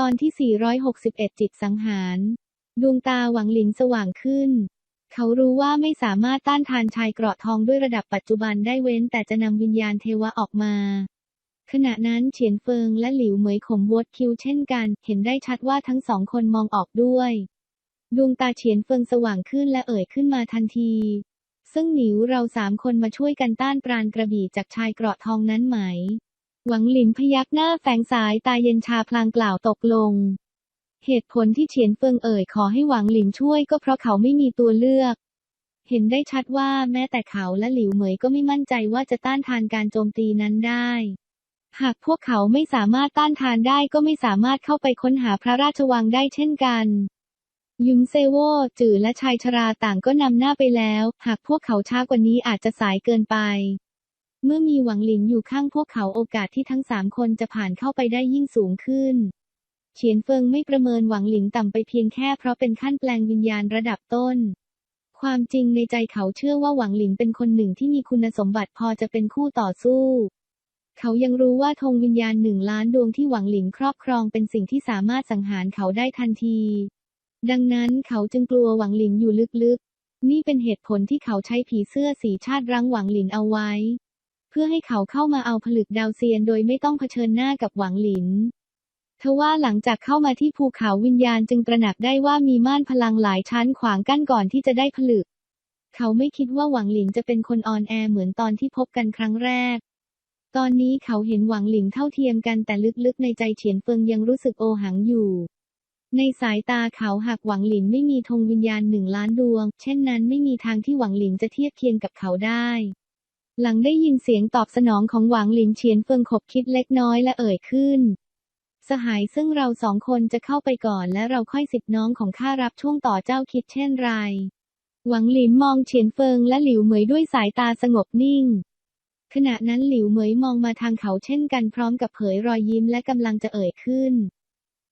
ตอนที่ 461 จิตสังหาร ดวงตาหวังหลินสว่างขึ้น เขารู้ว่าไม่สามารถต้านทานชายเกราะทองด้วยระดับปัจจุบันได้เว้น แต่จะนำวิญญาณเทวะออกมา ขณะนั้นเฉียนเฟิงและหลิวเหมยขมวดคิวเช่นกัน เห็นได้ชัดว่าทั้งสองคนมองออกด้วย ดวงตาเฉียนเฟิงสว่างขึ้นและเอ่ยขึ้นมาทันที ซึ่งหนิวเราสามคนมาช่วยกันต้านปราณกระบี่จากชายเกราะทองนั้นไหม หวังหลินพยักหน้าแฝงสายตาเย็นชาพลางกล่าวตกลง เหตุผลที่เฉียนเฟิงเอ่ยขอให้หวังหลินช่วยก็เพราะเขาไม่มีตัวเลือก เห็นได้ชัดว่าแม้แต่เขาและหลิวเหมยก็ไม่มั่นใจว่าจะต้านทานการโจมตีนั้นได้ หากพวกเขาไม่สามารถต้านทานได้ก็ไม่สามารถเข้าไปค้นหาพระราชวังได้เช่นกันยุงเซโวจือและชายชราต่างก็นำหน้าไปแล้ว หากพวกเขาช้ากว่านี้อาจจะสายเกินไป เมื่อมีหวังหลินอยู่ข้างพวกเขาโอกาสที่ทั้งสามคนจะผ่านเข้าไปได้ยิ่งสูงขึ้น เฉียนเฟิงไม่ประเมินหวังหลินต่ำไปเพียงแค่เพราะเป็นขั้นแปลงวิญญาณระดับต้น ความจริงในใจเขาเชื่อว่าหวังหลินเป็นคนหนึ่งที่มีคุณสมบัติพอจะเป็นคู่ต่อสู้ เขายังรู้ว่าธงวิญญาณหนึ่งล้านดวงที่หวังหลินครอบครองเป็นสิ่งที่สามารถสังหารเขาได้ทันที ดังนั้นเขาจึงกลัวหวังหลินอยู่ลึกๆ นี่เป็นเหตุผลที่เขาใช้ผีเสื้อสีชาติรั้งหวังหลินเอาไว้ พื่อให้เขาเข้ามาเอาผลึกดาวเซียนโดยไม่ต้องเผชิญหน้ากับหวังหลินทว่าหลังจากเข้ามาที่ภูเขาวิญญาณจึงตระหนักได้ว่ามีม่านพลังหลายชั้นขวางกั้นก่อนที่จะได้ผลึก เขาไม่คิดว่าหวังหลินจะเป็นคนออนแอเหมือนตอนที่พบกันครั้งแรก ตอนนี้เขาเห็นหวังหลินเท่าเทียมกันแต่ลึกๆในใจเฉียนเฟิงยังรู้สึกโอหังอยู่ ในสายตาเขาหากหวังหลินไม่มีธงวิญญาณหนึ่งล้านดวง เช่นนั้นไม่มีทางที่หวังหลินจะเทียบเคียงกับเขาได้ หลังได้ยินเสียงตอบสนองของหวังหลินเฉียนเฟิงขบคิดเล็กน้อยและเอ่ยขึ้น สหายซึ่งเราสองคนจะเข้าไปก่อนและเราค่อยสิทธิน้องของข้ารับช่วงต่อเจ้าคิดเช่นไร หวังหลินมองเฉียนเฟิงและหลิวเหมยด้วยสายตาสงบนิ่ง ขณะนั้นหลิวเหมยมองมาทางเขาเช่นกันพร้อมกับเผยรอยยิ้มและกำลังจะเอ่ยขึ้น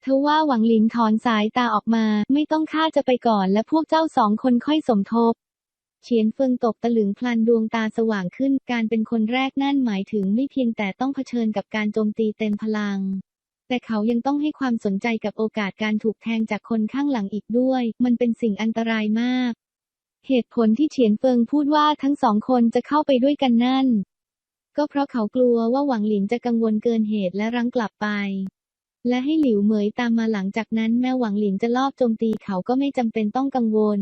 ทว่าหวังหลินถอนสายตาออกมา ไม่ต้องข้าจะไปก่อนและพวกเจ้าสองคนค่อยสมทบ เฉียนเฟิงตกตะลึงพลันดวงตาสว่างขึ้น การเป็นคนแรกนั่นหมายถึงไม่เพียงแต่ต้องเผชิญกับการโจมตีเต็มพลัง แต่เขายังต้องให้ความสนใจกับโอกาสการถูกแทงจากคนข้างหลังอีกด้วย มันเป็นสิ่งอันตรายมาก เหตุผลที่เฉียนเฟิงพูดว่าทั้งสองคนจะเข้าไปด้วยกันนั่น ก็เพราะเขากลัวว่าหวังหลินจะกังวลเกินเหตุและรั้งกลับไป และให้หลิวเหมยตามมาหลังจากนั้นแม้หวังหลินจะลอบโจมตีเขาก็ไม่จำเป็นต้องกังวล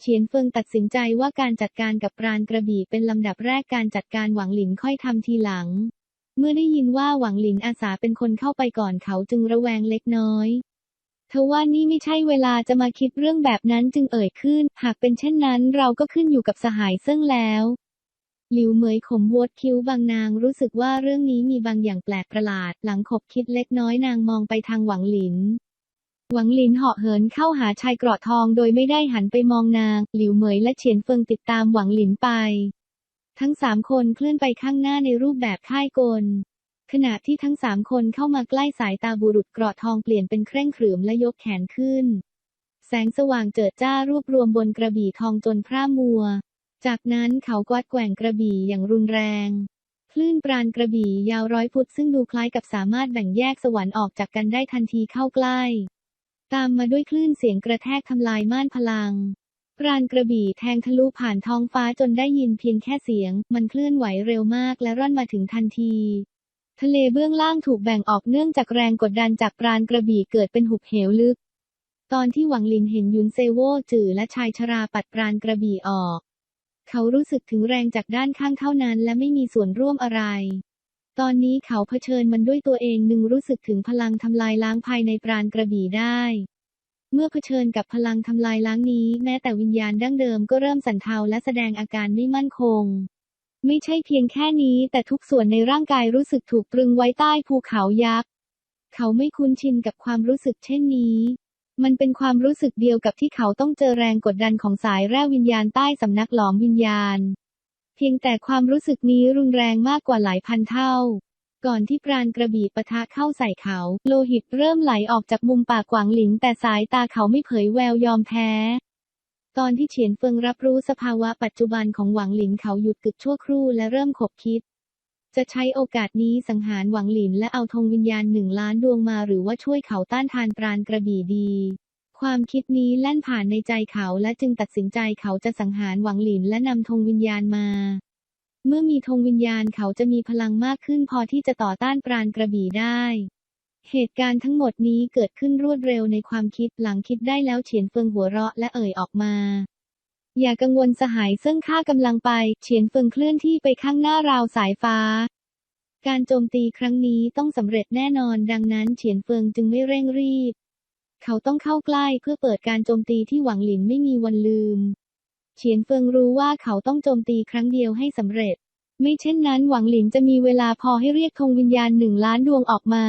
เฉียนเฟิงตัดสินใจว่าการจัดการกับปราณกระบี่เป็นลำดับแรกการจัดการหวังหลินค่อยทำทีหลัง เมื่อได้ยินว่าหวังหลินอาสาเป็นคนเข้าไปก่อนเขาจึงระแวงเล็กน้อยทว่านี่ไม่ใช่เวลาจะมาคิดเรื่องแบบนั้นจึงเอ่ยขึ้น หากเป็นเช่นนั้นเราก็ขึ้นอยู่กับสหายเซิ่งแล้ว หลิวเหมยขมวดคิ้วบางนางรู้สึกว่าเรื่องนี้มีบางอย่างแปลกประหลาด หลังขบคิดเล็กน้อยนางมองไปทางหวังหลิน หวังหลินเหาะเหินเข้าหาชายเกราะทองโดยไม่ได้หันไปมองนาง หลิวเหมยและเฉียนเฟิงติดตามหวังหลินไป ทั้งสามคนเคลื่อนไปข้างหน้าในรูปแบบค่ายกล ขณะที่ทั้งสามคนเข้ามาใกล้สายตาบุรุษเกราะทองเปลี่ยนเป็นเคร่งขรึมและยกแขนขึ้น แสงสว่างเจิดจ้ารวบรวมบนกระบี่ทองจนพร่ามัว จากนั้นเขากวาดแกว่งกระบี่อย่างรุนแรงคลื่นปราณกระบี่ยาวร้อยฟุตซึ่งดูคล้ายกับสามารถแบ่งแยกสวรรค์ออกจากกันได้ทันทีเข้าใกล้ ตามมาด้วยคลื่นเสียงกระแทกทำลายม่านพลังปราณกระบี่แทงทะลุผ่านท้องฟ้าจนได้ยินเพียงแค่เสียง มันเคลื่อนไหวเร็วมากและร่อนมาถึงทันที ทะเลเบื้องล่างถูกแบ่งออกเนื่องจากแรงกดดันจากปราณกระบี่เกิดเป็นหุบเหวลึก ตอนที่หวังลินเห็นยุนเซโวจื่อและชายชราปัดปราณกระบี่ออก เขารู้สึกถึงแรงจากด้านข้างเท่านั้นและไม่มีส่วนร่วมอะไร ตอนนี้เขาเผชิญมันด้วยตัวเองหนึ่งรู้สึกถึงพลังทำลายล้างภายในปราณกระบี่ได้ เมื่อเผชิญกับพลังทำลายล้างนี้ แม้แต่วิญญาณดั้งเดิมก็เริ่มสั่นเทาและแสดงอาการไม่มั่นคง ไม่ใช่เพียงแค่นี้ แต่ทุกส่วนในร่างกายรู้สึกถูกตรึงไว้ใต้ภูเขายักษ์ เขาไม่คุ้นชินกับความรู้สึกเช่นนี้มันเป็นความรู้สึกเดียวกับที่เขาต้องเจอแรงกดดันของสายแร่วิญญาณใต้สำนักหลอมวิญญาณ เพียงแต่ความรู้สึกนี้รุนแรงมากกว่าหลายพันเท่า ก่อนที่ปราณกระบี่ปะทะเข้าใส่เขา โลหิตเริ่มไหลออกจากมุมปากกวางหลิง แต่สายตาเขาไม่เผยแววยอมแพ้ ตอนที่เฉียนเฟิงรับรู้สภาวะปัจจุบันของหวังหลินเขาหยุดกึกชั่วครู่และเริ่มขบคิดจะใช้โอกาสนี้สังหารหวังหลินและเอาธงวิญญาณหนึ่งล้านดวงมาหรือว่าช่วยเขาต้านทานปราณกระบี่ดี ความคิดนี้แล่นผ่านในใจเขาและจึงตัดสินใจเขาจะสังหารหวังหลินและนำธงวิญญาณมา เมื่อมีธงวิญญาณเขาจะมีพลังมากขึ้นพอที่จะต่อต้านปราณกระบี่ได้ เหตุการณ์ทั้งหมดนี้เกิดขึ้นรวดเร็วในความคิดหลังคิดได้แล้วเฉียนเฟิงหัวเราะและเอ่ยออกมา อย่ากังวลสหายซึ่งข้ากำลังไป เฉียนเฟิงเคลื่อนที่ไปข้างหน้าราวสายฟ้าการโจมตีครั้งนี้ต้องสำเร็จแน่นอนดังนั้นเฉียนเฟิงจึงไม่เร่งรีบ เขาต้องเข้าใกล้เพื่อเปิดการโจมตีที่หวังหลินไม่มีวันลืม เฉียนเฟิงรู้ว่าเขาต้องโจมตีครั้งเดียวให้สำเร็จ ไม่เช่นนั้นหวังหลินจะมีเวลาพอให้เรียกธงวิญญาณหนึ่งล้านดวงออกมา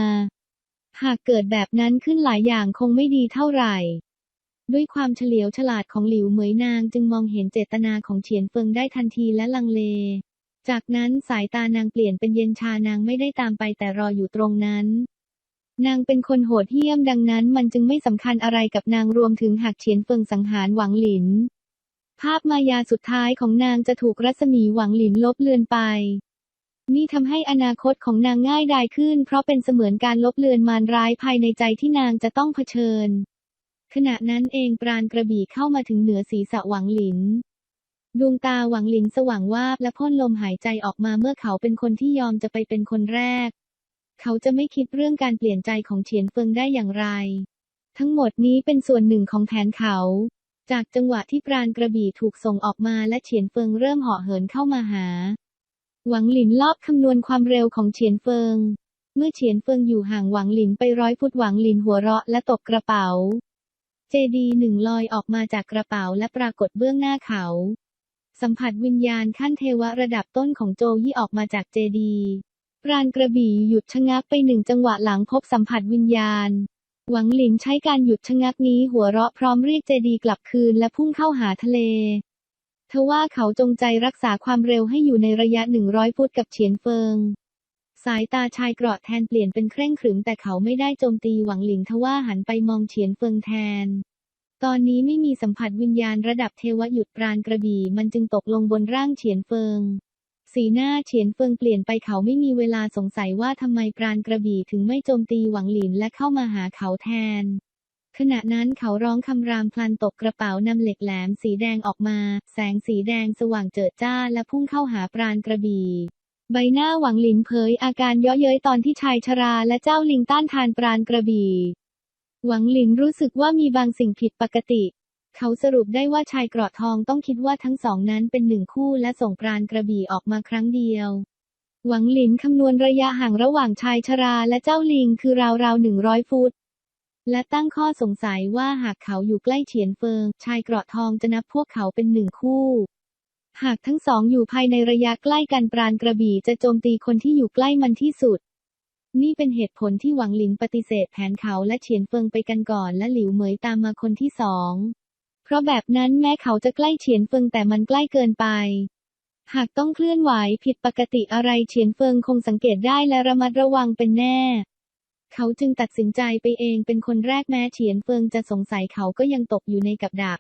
หากเกิดแบบนั้นขึ้นหลายอย่างคงไม่ดีเท่าไหร่ ด้วยความเฉลียวฉลาดของหลิวเหมยนางจึงมองเห็นเจตนาของเฉียนเฟิงได้ทันทีและลังเล จากนั้นสายตานางเปลี่ยนเป็นเย็นชานางไม่ได้ตามไปแต่รออยู่ตรงนั้น นางเป็นคนโหดเหี้ยมดังนั้นมันจึงไม่สำคัญอะไรกับนางรวมถึงหากเฉียนเฟิงสังหารหวังหลิน ภาพมายาสุดท้ายของนางจะถูกรัศมีหวังหลินลบเลือนไป นี่ทำให้อนาคตของนางง่ายดายขึ้น เพราะเป็นเสมือนการลบเลือนมารร้ายภายในใจที่นางจะต้องเผชิญ ขณะนั้นเองปราณกระบี่เข้ามาถึงเหนือศีรษะหวังหลินดวงตาหวังหลินสว่างวาบและพ่นลมหายใจออกมาเมื่อเขาเป็นคนที่ยอมจะไปเป็นคนแรก เขาจะไม่คิดเรื่องการเปลี่ยนใจของเฉียนเฟิงได้อย่างไร ทั้งหมดนี้เป็นส่วนหนึ่งของแผนเขา จากจังหวะที่ปราณกระบี่ถูกส่งออกมาและเฉียนเฟิงเริ่มเหาะเหินเข้ามาหา หวังหลินรอบคำนวณความเร็วของเฉียนเฟิง เมื่อเฉียนเฟิงอยู่ห่างหวังหลินไปร้อยฟุตหวังหลินหัวเราะและตบกระเป๋า เจดีหนึ่งลอยออกมาจากกระเป๋าและปรากฏเบื้องหน้าเขาสัมผัสวิญญาณขั้นเทวะระดับต้นของโจยี่ออกมาจากเจดี ราณกระบี่หยุดชะงักไปหนึ่งจังหวะหลังพบสัมผัสวิญญาณ หวังหลินใช้การหยุดชะงักนี้หัวเราะพร้อมเรียกเจดีกลับคืนและพุ่งเข้าหาทะเลเทว่าเขาจงใจรักษาความเร็วให้อยู่ในระยะ 100 ฟุตกับเฉียนเฟิง สายตาชายเกราะแทนเปลี่ยนเป็นเคร่งขรึมแต่เขาไม่ได้โจมตีหวังหลินทว่าหันไปมองเฉียนเฟิงแทน ตอนนี้ไม่มีสัมผัสวิญญาณระดับเทวะหยุดปราณกระบี่มันจึงตกลงบนร่างเฉียนเฟิง สีหน้าเฉียนเฟิงเปลี่ยนไปเขาไม่มีเวลาสงสัยว่าทำไมปราณกระบี่ถึงไม่โจมตีหวังหลินและเข้ามาหาเขาแทน ขณะนั้นเขาร้องคำรามพลันตกกระเป๋านำเหล็กแหลมสีแดงออกมา แสงสีแดงสว่างเจิดจ้าและพุ่งเข้าหาปราณกระบี่ใบหน้าหวังหลินเผยอาการเยาะเย้ยตอนที่ชายชราและเจ้าลิงต้านทานปราณกระบี่ หวังหลินรู้สึกว่ามีบางสิ่งผิดปกติ เขาสรุปได้ว่าชายเกราะทองต้องคิดว่าทั้งสองนั้นเป็นหนึ่งคู่และส่งปราณกระบี่ออกมาครั้งเดียว หวังหลินคำนวณระยะห่างระหว่างชายชราและเจ้าลิงคือราวๆหนึ่งร้อยฟุต และตั้งข้อสงสัยว่าหากเขาอยู่ใกล้เฉียนเฟิง ชายเกราะทองจะนับพวกเขาเป็นหนึ่งคู่ หากทั้งสองอยู่ภายในระยะใกล้กันปราณกระบี่จะโจมตีคนที่อยู่ใกล้มันที่สุดนี่เป็นเหตุผลที่หวังหลินปฏิเสธแผนเขาและเฉียนเฟิงไปกันก่อนและหลิวเหมยตามมาคนที่สอง เพราะแบบนั้นแม้เขาจะใกล้เฉียนเฟิงแต่มันใกล้เกินไป หากต้องเคลื่อนไหวผิดปกติอะไรเฉียนเฟิงคงสังเกตได้และระมัดระวังเป็นแน่ เขาจึงตัดสินใจไปเองเป็นคนแรกแม้เฉียนเฟิงจะสงสัยเขาก็ยังตกอยู่ในกับดัก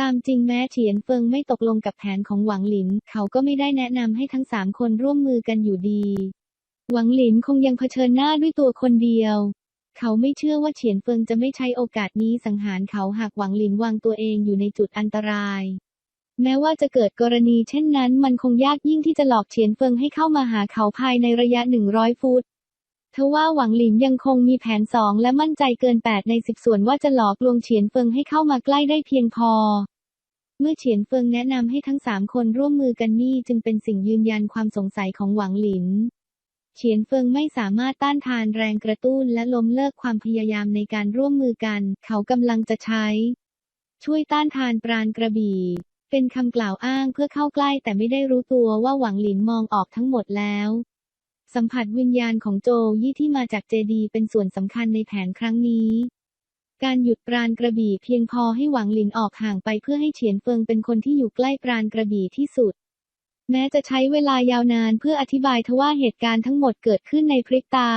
ตามจริงแม้เฉียนเฟิงไม่ตกลงกับแผนของหวังหลิน เขาก็ไม่ได้แนะนำให้ทั้งสามคนร่วมมือกันอยู่ดี หวังหลินคงยังเผชิญหน้าด้วยตัวคนเดียว เขาไม่เชื่อว่าเฉียนเฟิงจะไม่ใช้โอกาสนี้สังหารเขาหากหวังหลินวางตัวเองอยู่ในจุดอันตราย แม้ว่าจะเกิดกรณีเช่นนั้น มันคงยากยิ่งที่จะหลอกเฉียนเฟิงให้เข้ามาหาเขาภายในระยะ100ฟุตทว่าหวังหลินยังคงมีแผนสองและมั่นใจเกิน 8 ใน10ส่วนว่าจะหลอกลวงเฉียนเฟิงให้เข้ามาใกล้ได้เพียงพอ เมื่อเฉียนเฟิงแนะนำให้ทั้งสามคนร่วมมือกันนี่จึงเป็นสิ่งยืนยันความสงสัยของหวังหลิน เฉียนเฟิงไม่สามารถต้านทานแรงกระตุ้นและล้มเลิกความพยายามในการร่วมมือกัน เขากำลังจะใช้ ช่วยต้านทานปราณกระบี่ เป็นคำกล่าวอ้างเพื่อเข้าใกล้แต่ไม่ได้รู้ตัวว่าหวังหลินมองออกทั้งหมดแล้ว สัมผัสวิญญาณของโจยี่ที่มาจากเจดีเป็นส่วนสำคัญในแผนครั้งนี้ การหยุดปราณกระบี่เพียงพอให้หวังหลินออกห่างไปเพื่อให้เฉียนเฟิงเป็นคนที่อยู่ใกล้ปราณกระบี่ที่สุด แม้จะใช้เวลายาวนานเพื่ออธิบายทว่าเหตุการณ์ทั้งหมดเกิดขึ้นในพริบตา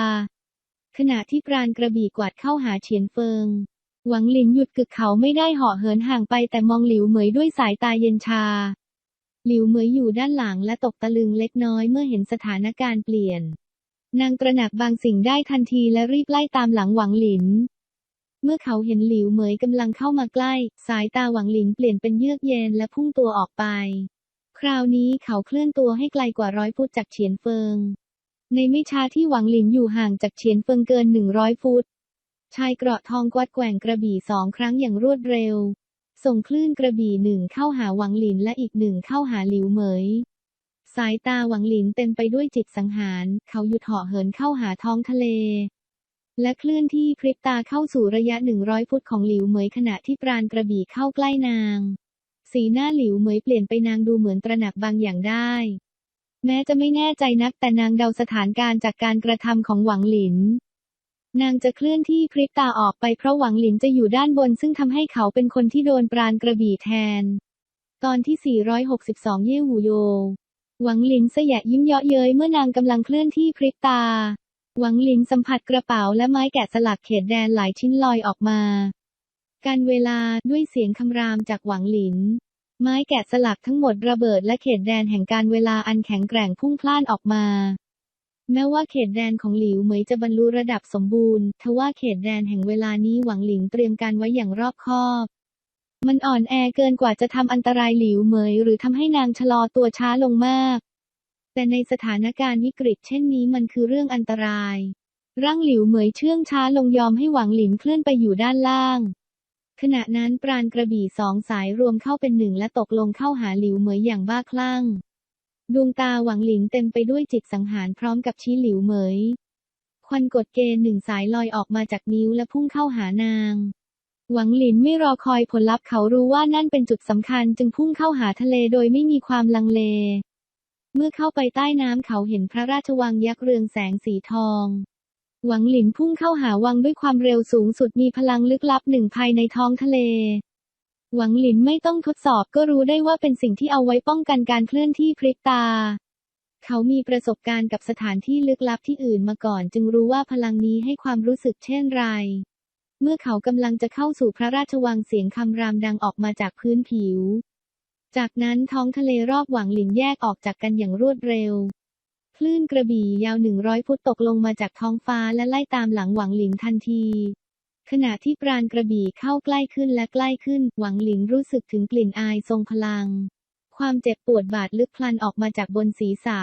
ขณะที่ปราณกระบี่กวาดเข้าหาเฉียนเฟิง หวังหลินหยุดกึกเขาไม่ได้เหาะเหินห่างไปแต่มองหลิวเหมยด้วยสายตาเย็นชา หลิวเหมยอยู่ด้านหลังและตกตะลึงเล็กน้อยเมื่อเห็นสถานการณ์เปลี่ยน นางตระหนักบางสิ่งได้ทันทีและรีบไล่ตามหลังหวังหลิน เมื่อเขาเห็นหลิวเหมยกำลังเข้ามาใกล้ สายตาหวังหลินเปลี่ยนเป็นเยือกเย็นและพุ่งตัวออกไป คราวนี้เขาเคลื่อนตัวให้ไกลกว่าร้อยฟุตจากเฉียนเฟิง ในไม่ช้าที่หวังหลินอยู่ห่างจากเฉียนเฟิงเกินหนึ่งร้อยฟุต ชายเกราะทองกวัดแกว่งกระบี่สองครั้งอย่างรวดเร็ว ส่งคลื่นกระบี่หนึ่งเข้าหาหวังหลินและอีกหนึ่งเข้าหาหลิวเหมย สายตาหวังหลินเต็มไปด้วยจิตสังหาร เขาหยุดเหาะเหินเข้าหาท้องทะเล และเคลื่อนที่พริบตาเข้าสู่ระยะหนึ่งร้อยฟุตของหลิวเหมยขณะที่ปราณกระบี่เข้าใกล้นาง สีหน้าหลิวเหมยเปลี่ยนไปนางดูเหมือนตระหนักบางอย่างได้ แม้จะไม่แน่ใจนักแต่นางเดาสถานการณ์จากการกระทำของหวังหลิน นางจะเคลื่อนที่พริบตาออกไปเพราะหวังหลินจะอยู่ด้านบน ซึ่งทำให้เขาเป็นคนที่โดนปราณกระบี่แทน ตอนที่ 462 เย่หูโย หวังหลินเสยะยิ้มเยาะเย้ยเมื่อนางกำลังเคลื่อนที่พริบตา หวังหลินสัมผัสกระเป๋าและไม้แกะสลักเขตแดนหลายชิ้นลอยออกมา การเวลาด้วยเสียงคำรามจากหวังหลิน ไม้แกะสลักทั้งหมดระเบิดและเขตแดนแห่งการเวลาอันแข็งแกร่งพุ่งพล่านออกมา แม้ว่าเขตแดนของหลิวเหมยจะบรรลุระดับสมบูรณ์ทว่าเขตแดนแห่งเวลานี้หวังหลิงเตรียมการไว้อย่างรอบคอบ มันอ่อนแอเกินกว่าจะทำอันตรายหลิวเหมย หรือทำให้นางชะลอตัวช้าลงมาก แต่ในสถานการณ์วิกฤตเช่นนี้มันคือเรื่องอันตราย ร่างหลิวเหมยเชื่องช้าลงยอมให้หวังหลินเคลื่อนไปอยู่ด้านล่าง ณะนั้นปราณกระบี่สองสายรวมเข้าเป็นหนึ่งและตกลงเข้าหาหลิวเหมยอย่างบ้าคลั่ง ดวงตาหวังหลินเต็มไปด้วยจิตสังหารพร้อมกับชี้หลิวเหมย ควันกดเกณฑ์หนึ่งสายลอยออกมาจากนิ้วและพุ่งเข้าหานาง หวังหลินไม่รอคอยผลลัพธ์เขารู้ว่านั่นเป็นจุดสำคัญจึงพุ่งเข้าหาทะเลโดยไม่มีความลังเล เมื่อเข้าไปใต้น้ำเขาเห็นพระราชวังยักษ์เรืองแสงสีทอง หวังหลินพุ่งเข้าหาวังด้วยความเร็วสูงสุดมีพลังลึกลับหนึ่งภายในท้องทะเล หวังหลินไม่ต้องทดสอบก็รู้ได้ว่าเป็นสิ่งที่เอาไว้ป้องกันการเคลื่อนที่พริบตา เขามีประสบการณ์กับสถานที่ลึกลับที่อื่นมาก่อน จึงรู้ว่าพลังนี้ให้ความรู้สึกเช่นไร เมื่อเขากำลังจะเข้าสู่พระราชวังเสียงคำรามดังออกมาจากพื้นผิว จากนั้นท้องทะเลรอบหวังหลินแยกออกจากกันอย่างรวดเร็ว คลื่นกระบี่ยาวหนึ่งร้อยฟุตตกลงมาจากท้องฟ้าและไล่ตามหลังหวังหลินทันที ขณะที่ปราณกระบี่เข้าใกล้ขึ้นและใกล้ขึ้น หวังหลินรู้สึกถึงกลิ่นอายทรงพลัง ความเจ็บปวดบาดลึกพลันออกมาจากบนศีรษะ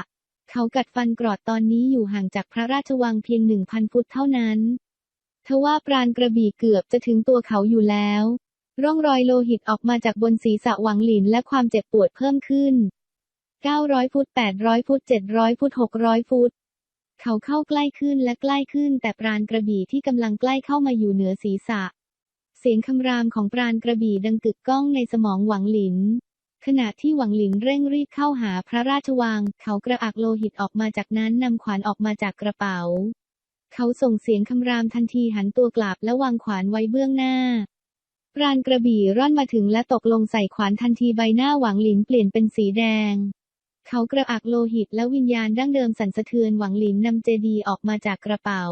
เขากัดฟันกรอดตอนนี้อยู่ห่างจากพระราชวังเพียงหนึ่งพันฟุตเท่านั้นทว่าปราณกระบี่เกือบจะถึงตัวเขาอยู่แล้ว ร่องรอยโลหิตออกมาจากบนศีรษะหวังหลินและความเจ็บปวดเพิ่มขึ้น 900 ฟุต 800 ฟุต 700 ฟุต 600 ฟุต เขาเข้าใกล้ขึ้นและใกล้ขึ้น แต่ปราณกระบี่ที่กำลังใกล้เข้ามาอยู่เหนือศีรษะ เสียงคำรามของปราณกระบี่ดังกึกก้องในสมองหวังหลิน ขณะที่หวังหลินเร่งรีบเข้าหาพระราชวัง เขากระอักโลหิตออกมาจากนั้นนำขวานออกมาจากกระเป๋า เขาส่งเสียงคำรามทันทีหันตัวกลับและวางขวานไว้เบื้องหน้าปราณกระบี่ร่อนมาถึงและตกลงใส่ขวานทันทีใบหน้าหวังหลินเปลี่ยนเป็นสีแดง เขากระอักโลหิตและวิญญาณดั้งเดิมสั่นสะเทือนหวังหลินนำเจดีออกมาจากกระเป๋า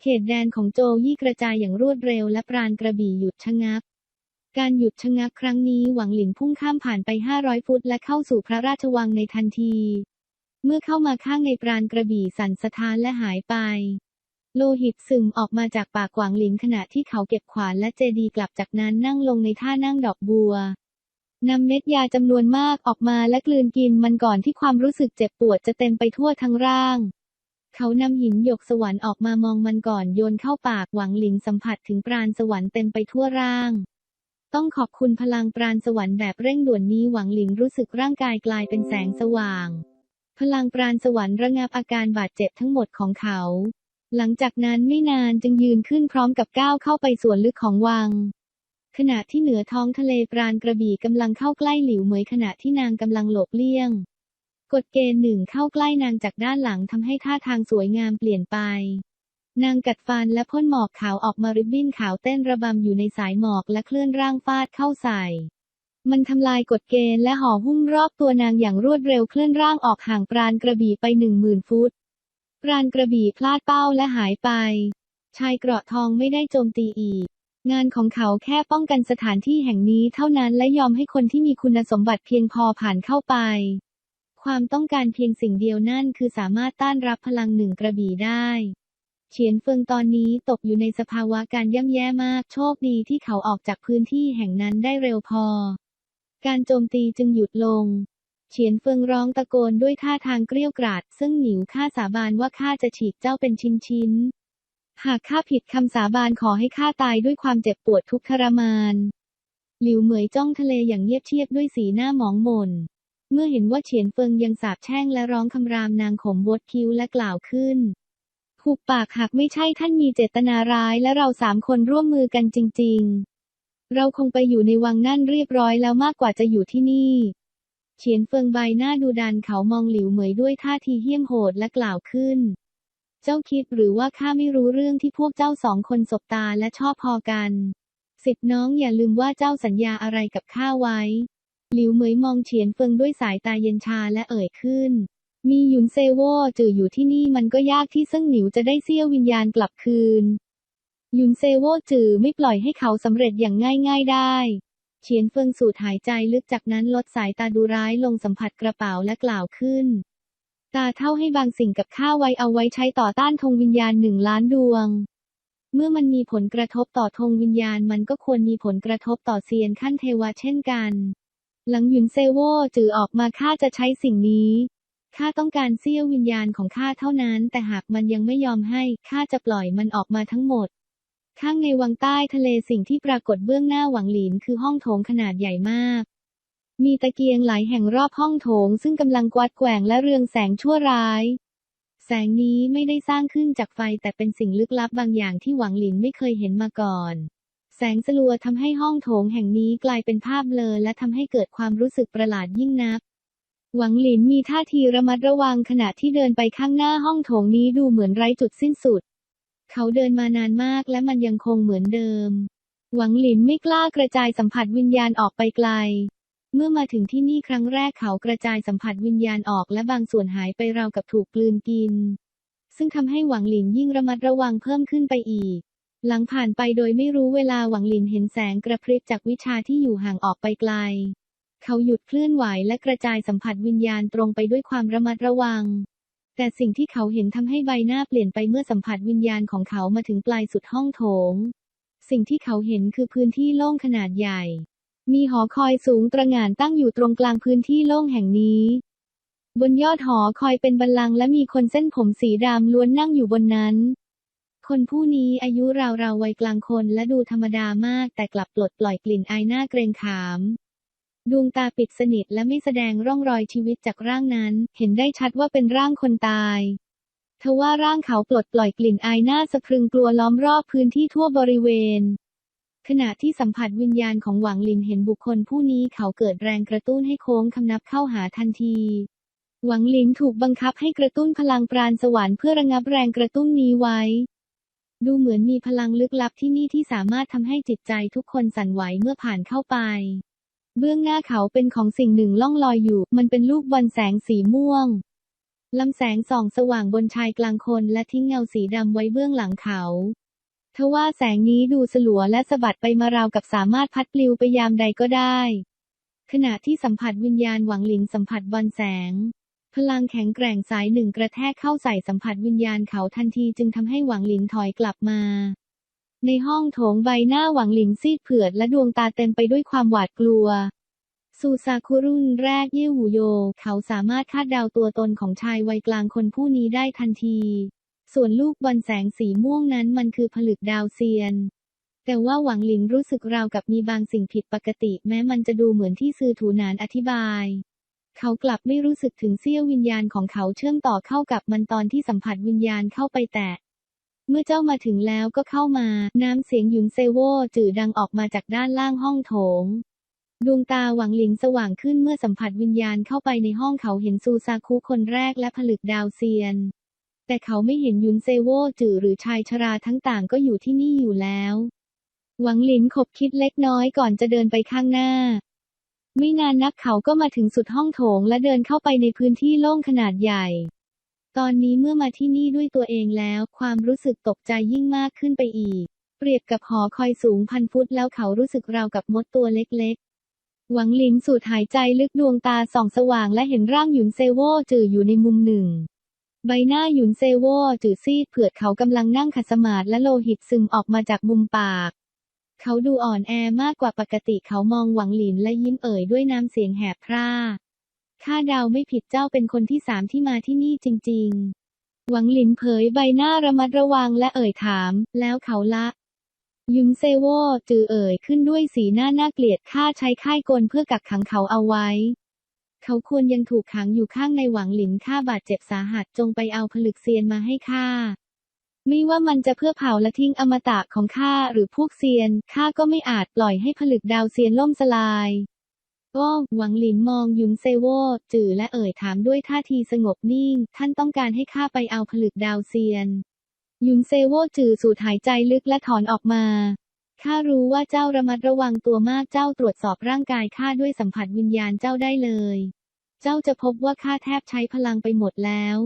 เขตแดนของโจยี่กระจายอย่างรวดเร็วและปราณกระบี่หยุดชะงัก การหยุดชะงักครั้งนี้หวังหลินพุ่งข้ามผ่านไป 500 ฟุตและเข้าสู่พระราชวังในทันที เมื่อเข้ามาข้างในปราณกระบี่สั่นสะท้านและหายไป โลหิตซึมออกมาจากปากหวังหลินขณะที่เขาเก็บขวานและเจดีกลับจากนั้นนั่งลงในท่านั่งดอกบัว นำเม็ดยาจำนวนมากออกมาและกลืนกินมันก่อนที่ความรู้สึกเจ็บปวดจะเต็มไปทั่วทั้งร่าง เขานำหินหยกสวรรค์ออกมามองมันก่อนโยนเข้าปากหวังหลินสัมผัสถึงปราณสวรรค์เต็มไปทั่วร่าง ต้องขอบคุณพลังปราณสวรรค์แบบเร่งด่วนนี้หวังหลินรู้สึกร่างกายกลายเป็นแสงสว่าง พลังปราณสวรรค์ระงับอาการบาดเจ็บทั้งหมดของเขา หลังจากนั้นไม่นานจึงยืนขึ้นพร้อมกับก้าวเข้าไปส่วนลึกของวัง ขณะที่เหนือท้องทะเลปราณกระบี่กำลังเข้าใกล้หลิวเหมยขณะที่นางกำลังหลบเลี่ยง กฎเกณฑ์หนึ่งเข้าใกล้นางจากด้านหลังทำให้ท่าทางสวยงามเปลี่ยนไป นางกัดฟันและพ่นหมอกขาวออกมาริบบิ้นขาวเต้นระบำอยู่ในสายหมอกและเคลื่อนร่างฟาดเข้าใส่ มันทำลายกฎเกณฑ์และห่อหุ้มรอบตัวนางอย่างรวดเร็วเคลื่อนร่างออกห่างปราณกระบี่ไปหนึ่งหมื่นฟุต ปราณกระบี่พลาดเป้าและหายไป ชายเกราะทองไม่ได้โจมตีอีก งานของเขาแค่ป้องกันสถานที่แห่งนี้เท่านั้นและยอมให้คนที่มีคุณสมบัติเพียงพอผ่านเข้าไป ความต้องการเพียงสิ่งเดียวนั่นคือสามารถต้านรับพลังหนึ่งกระบี่ได้เฉียนเฟิงตอนนี้ตกอยู่ในสภาวะการย่ำแย่มาก โชคดีที่เขาออกจากพื้นที่แห่งนั้นได้เร็วพอ การโจมตีจึงหยุดลง เฉียนเฟิงร้องตะโกนด้วยท่าทางเกรี้ยวกราดซึ่งหนิวข้าสาบานว่าข้าจะฉีกเจ้าเป็นชิ้นๆ หากข้าผิดคำสาบานขอให้ข้าตายด้วยความเจ็บปวดทุกข์ทรมาน หลิวเหมยจ้องทะเลอย่างเงียบเชียบด้วยสีหน้าหมองหม่น เมื่อเห็นว่าเฉียนเฟิงยังสาบแช่งและร้องคำรามนางขมวดคิ้วและกล่าวขึ้นหุบปากหากไม่ใช่ท่านมีเจตนาร้ายและเราสามคนร่วมมือกันจริง ๆ เราคงไปอยู่ในวังนั่นเรียบร้อยแล้วมากกว่าจะอยู่ที่นี่ เฉียนเฟิงใบหน้าดูดันเขามองหลิวเหมยด้วยท่าทีเหี้ยมโหดและกล่าวขึ้น เจ้าคิดหรือว่าข้าไม่รู้เรื่องที่พวกเจ้าสองคนสบตาและชอบพอกัน สิทธิ์น้องอย่าลืมว่าเจ้าสัญญาอะไรกับข้าไว้ หลิวเหมยมองเฉียนเฟิงด้วยสายตาเย็นชาและเอ่ยขึ้น มีหยุนเซโวจืออยู่ที่นี่มันก็ยากที่ซึ่งหนิวจะได้เสี้ยววิญญาณกลับคืน หยุนเซโวจือไม่ปล่อยให้เขาสำเร็จอย่างง่าย ๆได้เฉียนเฟิงสูดหายใจลึกจากนั้นลดสายตาดูร้ายลงสัมผัสกระเป๋าและกล่าวขึ้น ตาเท่าให้บางสิ่งกับข้าไว้เอาไว้ใช้ต่อต้านธงวิญญาณหนึ่งล้านดวง เมื่อมันมีผลกระทบต่อธงวิญญาณมันก็ควรมีผลกระทบต่อเซียนขั้นเทวะเช่นกัน หลังหยุนเซโวจือออกมาข้าจะใช้สิ่งนี้ข้าต้องการเสี้ยววิญญาณของข้าเท่านั้น แต่หากมันยังไม่ยอมให้ข้าจะปล่อยมันออกมาทั้งหมด ข้างในวังใต้ทะเลสิ่งที่ปรากฏเบื้องหน้าหวังหลินคือห้องโถงขนาดใหญ่มาก มีตะเกียงหลายแห่งรอบห้องโถง ซึ่งกำลังกวาดแกว่งและเรืองแสงชั่วร้าย แสงนี้ไม่ได้สร้างขึ้นจากไฟแต่เป็นสิ่งลึกลับบางอย่างที่หวังหลินไม่เคยเห็นมาก่อน แสงสลัวทำให้ห้องโถงแห่งนี้กลายเป็นภาพเลอและทำให้เกิดความรู้สึกประหลาดยิ่งนัก หวังหลินมีท่าทีระมัดระวังขณะที่เดินไปข้างหน้าห้องโถงนี้ดูเหมือนไร้จุดสิ้นสุด เขาเดินมานานมากและมันยังคงเหมือนเดิม หวังหลินไม่กล้ากระจายสัมผัสวิญญาณออกไปไกล เมื่อมาถึงที่นี่ครั้งแรกเขากระจายสัมผัสวิญญาณออกและบางส่วนหายไปราวกับถูกกลืนกิน ซึ่งทำให้หวังหลินยิ่งระมัดระวังเพิ่มขึ้นไปอีก หลังผ่านไปโดยไม่รู้เวลาหวังหลินเห็นแสงกระพริบจากวิชาที่อยู่ห่างออกไปไกล เขาหยุดเคลื่อนไหวและกระจายสัมผัสวิญญาณตรงไปด้วยความระมัดระวัง แต่สิ่งที่เขาเห็นทำให้ใบหน้าเปลี่ยนไปเมื่อสัมผัสวิญญาณของเขามาถึงปลายสุดห้องโถง สิ่งที่เขาเห็นคือพื้นที่โล่งขนาดใหญ่ มีหอคอยสูงตระหง่านตั้งอยู่ตรงกลางพื้นที่โล่งแห่งนี้ บนยอดหอคอยเป็นบัลลังและมีคนเส้นผมสีดำล้วนนั่งอยู่บนนั้น คนผู้นี้อายุราวๆวัยกลางคนและดูธรรมดามากแต่กลับปลดปล่อยกลิ่นอายหน้าเกรงขาม ดวงตาปิดสนิทและไม่แสดงร่องรอยชีวิตจากร่างนั้น เห็นได้ชัดว่าเป็นร่างคนตายทว่าร่างเขาปลดปล่อยกลิ่นอายหน้าสะพรึงกลัวล้อมรอบพื้นที่ทั่วบริเวณ ขณะที่สัมผัสวิญญาณของหวังลินเห็นบุคคลผู้นี้เขาเกิดแรงกระตุ้นให้โค้งคำนับเข้าหาทันที หวังลินถูกบังคับให้กระตุ้นพลังปราณสวรรค์เพื่อระงับแรงกระตุ้นนี้ไว้ ดูเหมือนมีพลังลึกลับที่นี่ที่สามารถทำให้จิตใจทุกคนสั่นไหวเมื่อผ่านเข้าไป เบื้องหน้าเขาเป็นของสิ่งหนึ่งล่องลอยอยู่ มันเป็นลูกบอลแสงสีม่วงลำแสงส่องสว่างบนชายกลางคนและทิ้งเงาสีดำไว้เบื้องหลังเขา ทว่าแสงนี้ดูสลัวและสะบัดไปมาราวกับสามารถพัดปลิวไปยามใดก็ได้ ขณะที่สัมผัสวิญญาณหวังหลินสัมผัสบอลแสง พลังแข็งแกร่งสายหนึ่งกระแทกเข้าใส่สัมผัสวิญญาณเขาทันทีจึงทำให้หวังหลินถอยกลับมา ในห้องโถงใบหน้าหวังหลินซีดเผือดและดวงตาเต็มไปด้วยความหวาดกลัวซูซาคุรุ่นแรกเย่หูโย เขาสามารถคาดเดาตัวตนของชายวัยกลางคนผู้นี้ได้ทันที ส่วนลูกบอลแสงสีม่วงนั้นมันคือผลึกดาวเซียน แต่ว่าหวังหลินรู้สึกราวกับมีบางสิ่งผิดปกติ แม้มันจะดูเหมือนที่ซือถูนานอธิบาย เขากลับไม่รู้สึกถึงเสี้ยววิญญาณของเขาเชื่อมต่อเข้ากับมันตอนที่สัมผัสวิญญาณเข้าไปแตะเมื่อเจ้ามาถึงแล้วก็เข้ามา น้ำเสียงหยุนเซโวจื่อดังออกมาจากด้านล่างห้องโถง ดวงตาหวังหลินสว่างขึ้นเมื่อสัมผัสวิญญาณเข้าไปในห้องเขาเห็นซูซาคุคนแรกและผลึกดาวเซียน แต่เขาไม่เห็นยุนเซโวจือหรือชายชราทั้งต่างก็อยู่ที่นี่อยู่แล้ว หวังหลินขบคิดเล็กน้อยก่อนจะเดินไปข้างหน้า ไม่นานนักเขาก็มาถึงสุดห้องโถงและเดินเข้าไปในพื้นที่โล่งขนาดใหญ่ ตอนนี้เมื่อมาที่นี่ด้วยตัวเองแล้ว ความรู้สึกตกใจยิ่งมากขึ้นไปอีก เปรียบกับหอคอยสูงพันฟุตแล้วเขารู้สึกราวกับมดตัวเล็กๆ หวังหลินสูดหายใจลึกดวงตาส่องสว่างและเห็นร่างหยุนเซโวจืออยู่ในมุมหนึ่ง ใบหน้าหยุนเซโวจือซีดเผือดเขากำลังนั่งขัดสมาธิและโลหิตซึมออกมาจากมุมปาก เขาดูอ่อนแอมากกว่าปกติเขามองหวังหลินและยิ้มเอ่ยด้วยน้ำเสียงแหบพร่าข้าเดาไม่ผิดเจ้าเป็นคนที่สามที่มาที่นี่จริง ๆ หวังหลินเผยใบหน้าระมัดระวังและเอ่ยถาม แล้วเขาละยุนเซโวจือเอ่ยขึ้นด้วยสีหน้าน่าเกลียดข้าใช้ค่ายกลเพื่อกักขังเขาเอาไว้ เขาควรยังถูกขังอยู่ข้างในหวังหลินข้าบาดเจ็บสาหัสจงไปเอาผลึกเซียนมาให้ข้าไม่ว่ามันจะเพื่อเผาและทิ้งอมตะของข้าหรือพวกเซียนข้าก็ไม่อาจปล่อยให้ผลึกดาวเซียนล่มสลายก็หวังหลินมองยุนเซโวจื่อและเอ่ยถามด้วยท่าทีสงบนิ่ง ท่านต้องการให้ข้าไปเอาผลึกดาวเซียน ยุนเซโวจื่อสูดหายใจลึกและถอนออกมา ข้ารู้ว่าเจ้าระมัดระวังตัวมากเจ้าตรวจสอบร่างกายข้าด้วยสัมผัสวิญญาณเจ้าได้เลย เจ้าจะพบว่าข้าแทบใช้พลังไปหมดแล้ว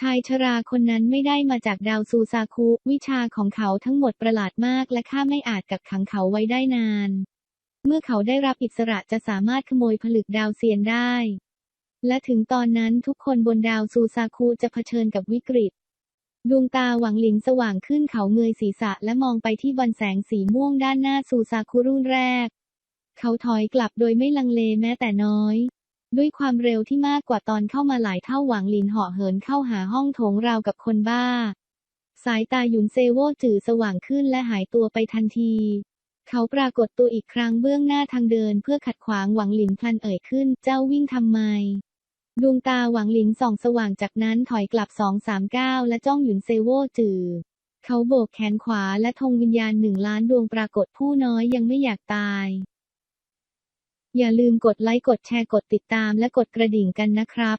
ชายชราคนนั้นไม่ได้มาจากดาวซูซาคุ วิชาของเขาทั้งหมดประหลาดมากและข้าไม่อาจกักขังเขาไว้ได้นาน เมื่อเขาได้รับอิสระจะสามารถขโมยผลึกดาวเซียนได้ และถึงตอนนั้นทุกคนบนดาวซูซาคุจะเผชิญกับวิกฤต ดวงตาหวังหลินสว่างขึ้นเขาเงยศีรษะและมองไปที่บอลแสงสีม่วงด้านหน้าซูซาคุรุ่นแรก เขาถอยกลับโดยไม่ลังเลแม้แต่น้อย ด้วยความเร็วที่มากกว่าตอนเข้ามาหลายเท่าหวังหลินเหาะเหินเข้าหาห้องโถงราวกับคนบ้า สายตาหยุนเซโวจือสว่างขึ้นและหายตัวไปทันที เขาปรากฏตัวอีกครั้งเบื้องหน้าทางเดินเพื่อขัดขวางหวังหลินพลันเอ่ยขึ้น เจ้าวิ่งทำไม ดวงตาหวังหลินส่องสว่างจากนั้นถอยกลับสองสามก้าและจ้องหยุนเซโวจือ เขาโบกแขนขวาและธงวิญญาณหนึ่งล้านดวงปรากฏผู้น้อยยังไม่อยากตาย อย่าลืมกดไลค์กดแชร์กดติดตามและกดกระดิ่งกันนะครับ